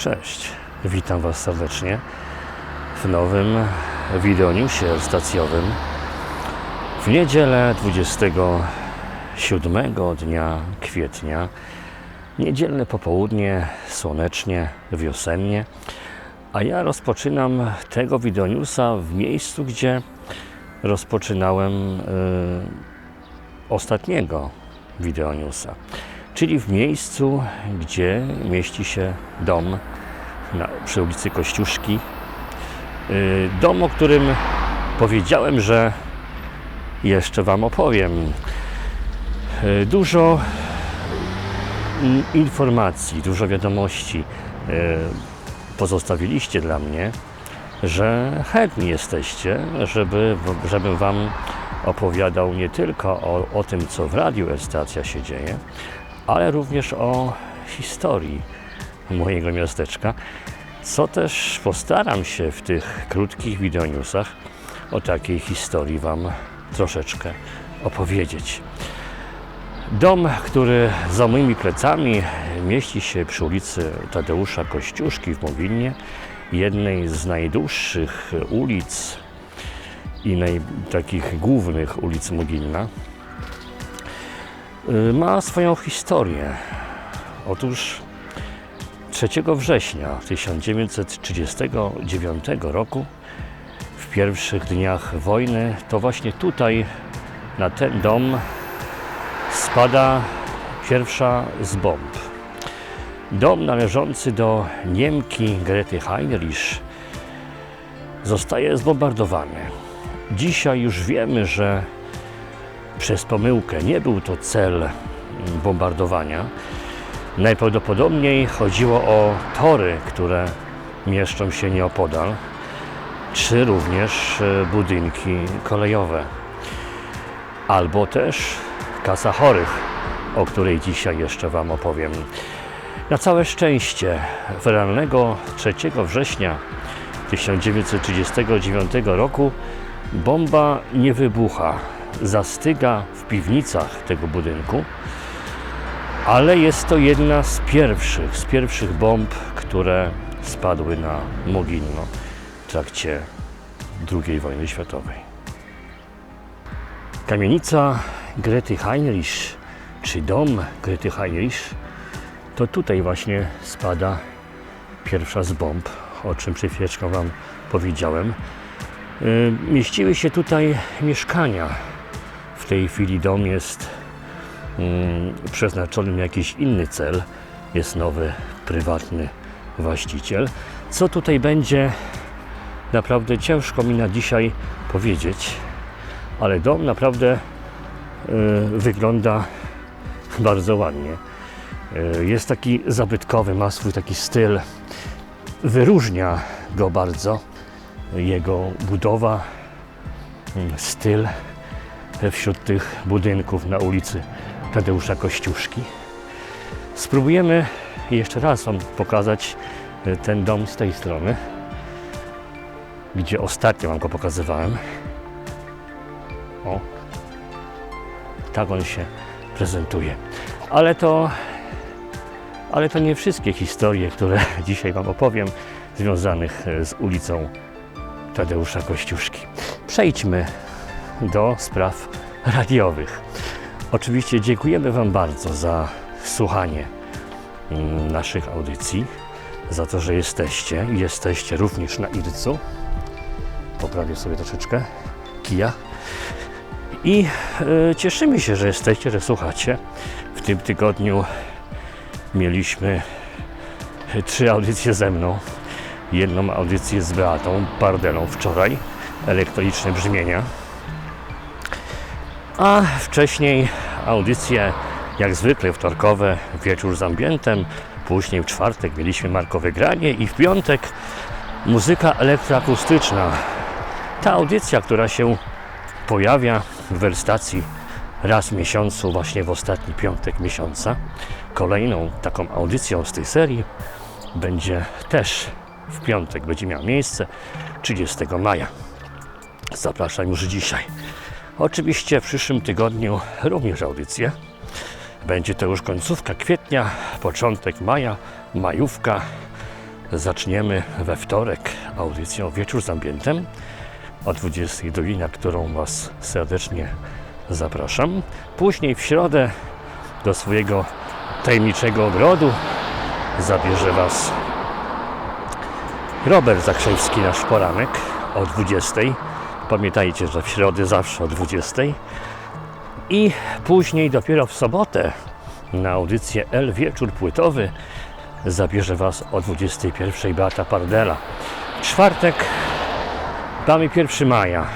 Cześć, witam Was serdecznie w nowym wideoniusie stacjowym w niedzielę 27 dnia kwietnia. Niedzielne popołudnie, słonecznie, wiosennie, a ja rozpoczynam tego wideoniusa w miejscu, gdzie rozpoczynałem y, ostatniego wideoniusa, czyli w miejscu, gdzie mieści się dom na, przy ulicy Kościuszki. Y, Dom, o którym powiedziałem, że jeszcze Wam opowiem. Y, Dużo mm, informacji, dużo wiadomości y, pozostawiliście dla mnie, że chętni jesteście, żeby, żebym Wam opowiadał nie tylko o, o tym, co w Radiu Stacja się dzieje, ale również o historii mojego miasteczka, co też postaram się w tych krótkich wideoniusach o takiej historii Wam troszeczkę opowiedzieć. Dom, który za moimi plecami mieści się przy ulicy Tadeusza Kościuszki w Mogilnie, jednej z najdłuższych ulic i naj, takich głównych ulic Mogilna, ma swoją historię. Otóż 3 września 1939 roku, w pierwszych dniach wojny, to właśnie tutaj, na ten dom, spada pierwsza z bomb. Dom należący do Niemki Grety Heinrich zostaje zbombardowany. Dzisiaj już wiemy, że przez pomyłkę nie był to cel bombardowania. Najprawdopodobniej chodziło o tory, które mieszczą się nieopodal, czy również e, budynki kolejowe, albo też kasa chorych, o której dzisiaj jeszcze Wam opowiem. Na całe szczęście, rannego 3 września 1939 roku bomba nie wybucha, zastyga w piwnicach tego budynku, ale jest to jedna z pierwszych, z pierwszych bomb, które spadły na Mogilno w trakcie II wojny światowej. Kamienica Grety Heinrich, czy dom Grety Heinrich, to tutaj właśnie spada pierwsza z bomb, o czym przed chwileczką Wam powiedziałem. Y, Mieściły się tutaj mieszkania. W tej chwili dom jest mm, przeznaczony na jakiś inny cel. Jest nowy, prywatny właściciel. Co tutaj będzie, naprawdę ciężko mi na dzisiaj powiedzieć, ale dom naprawdę y, wygląda bardzo ładnie. Y, Jest taki zabytkowy, ma swój taki styl. Wyróżnia go bardzo jego budowa, mm, styl wśród tych budynków na ulicy Tadeusza Kościuszki. Spróbujemy jeszcze raz Wam pokazać y, ten dom z tej strony, gdzie ostatnio Wam go pokazywałem. O, tak on się prezentuje. Ale to, ale to nie wszystkie historie, które dzisiaj Wam opowiem, związanych e, z ulicą Tadeusza Kościuszki. Przejdźmy do spraw radiowych. Oczywiście dziękujemy Wam bardzo za słuchanie naszych audycji, za to, że jesteście jesteście również na Ircu. Poprawię sobie troszeczkę kija. I e, cieszymy się, że jesteście, że słuchacie. W tym tygodniu mieliśmy trzy audycje ze mną. Jedną audycję z Beatą Pardelą wczoraj, elektroniczne brzmienia. A wcześniej audycje, jak zwykle wtorkowe, wieczór z ambientem. Później w czwartek mieliśmy markowe granie i w piątek muzyka elektroakustyczna. Ta audycja, która się pojawia w werstacji raz w miesiącu, właśnie w ostatni piątek miesiąca. Kolejną taką audycją z tej serii będzie też w piątek, będzie miała miejsce 30 maja. Zapraszam już dzisiaj. Oczywiście w przyszłym tygodniu również audycje. Będzie to już końcówka kwietnia, początek maja, majówka. Zaczniemy we wtorek audycją Wieczór z Ambientem o 22, na którą Was serdecznie zapraszam. Później w środę do swojego tajemniczego ogrodu zabierze Was Robert Zakrzewski, nasz poranek o 20. Pamiętajcie, że w środę zawsze o 20. I później dopiero w sobotę na audycję L Wieczór Płytowy zabierze Was o 21 Beata Pardela. Czwartek mamy 1 maja,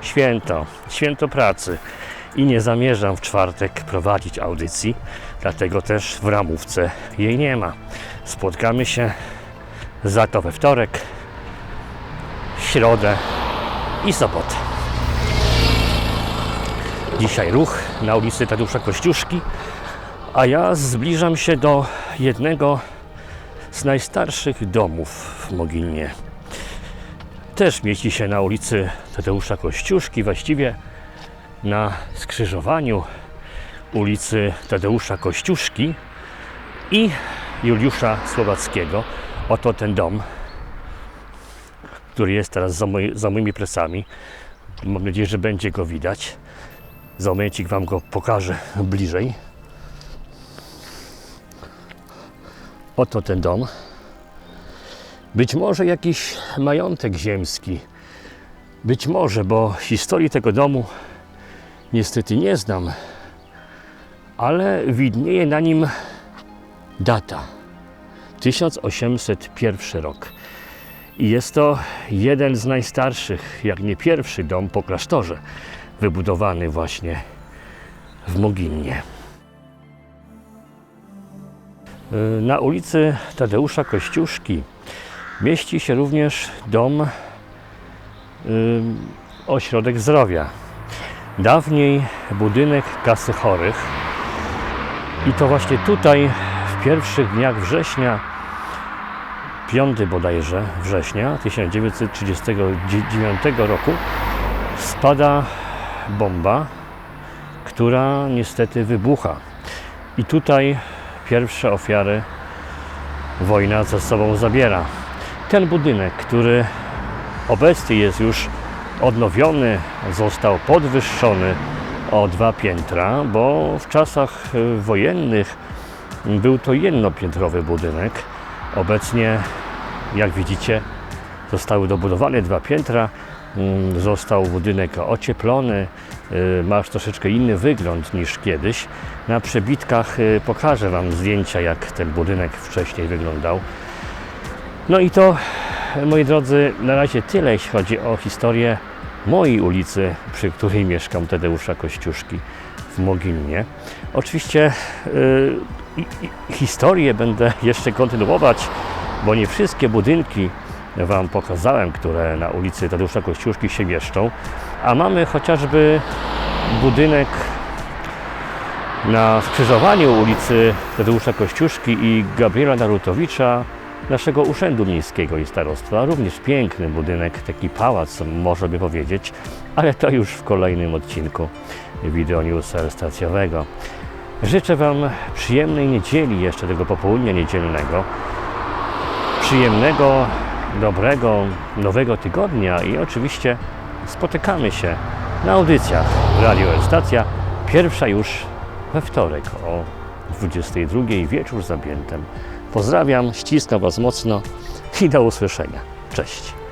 święto, święto pracy i nie zamierzam w czwartek prowadzić audycji, dlatego też w ramówce jej nie ma. Spotkamy się za to we wtorek, środę i sobotę. Dzisiaj ruch na ulicy Tadeusza Kościuszki, a ja zbliżam się do jednego z najstarszych domów w Mogilnie. Też mieści się na ulicy Tadeusza Kościuszki, właściwie na skrzyżowaniu ulicy Tadeusza Kościuszki i Juliusza Słowackiego. Oto ten dom, który jest teraz za, za moimi plecami. Mam nadzieję, że będzie go widać. Za momencik Wam go pokażę bliżej. Oto ten dom. Być może jakiś majątek ziemski. Być może, bo historii tego domu niestety nie znam, ale widnieje na nim data 1801 rok. I jest to jeden z najstarszych, jak nie pierwszy dom po klasztorze, wybudowany właśnie w Mogilnie. Y, Na ulicy Tadeusza Kościuszki mieści się również dom y, Ośrodek Zdrowia. Dawniej budynek kasy chorych. I to właśnie tutaj w pierwszych dniach września, 5 bodajże września 1939 roku, spada bomba, która niestety wybucha. I tutaj pierwsze ofiary wojna ze sobą zabiera. Ten budynek, który obecnie jest już odnowiony, został podwyższony o dwa piętra, bo w czasach wojennych był to jednopiętrowy budynek. Obecnie, jak widzicie, zostały dobudowane dwa piętra, mm, został budynek ocieplony, y, ma troszeczkę inny wygląd niż kiedyś. Na przebitkach y, pokażę Wam zdjęcia, jak ten budynek wcześniej wyglądał. No i to, moi drodzy, na razie tyle, jeśli chodzi o historię mojej ulicy, przy której mieszkam, Tadeusza Kościuszki w Mogilnie. Oczywiście y, i- historię będę jeszcze kontynuować, bo nie wszystkie budynki Wam pokazałem, które na ulicy Tadeusza Kościuszki się mieszczą, a mamy chociażby budynek na skrzyżowaniu ulicy Tadeusza Kościuszki i Gabriela Narutowicza, naszego Urzędu Miejskiego i Starostwa. Również piękny budynek, taki pałac, można by powiedzieć, ale to już w kolejnym odcinku Video Newsa stacjowego. Życzę Wam przyjemnej niedzieli, jeszcze tego popołudnia niedzielnego, przyjemnego, dobrego, nowego tygodnia i oczywiście spotykamy się na audycjach Radio Stacja. Pierwsza już we wtorek o 22 wieczór z. Pozdrawiam, ściskam Was mocno i do usłyszenia. Cześć.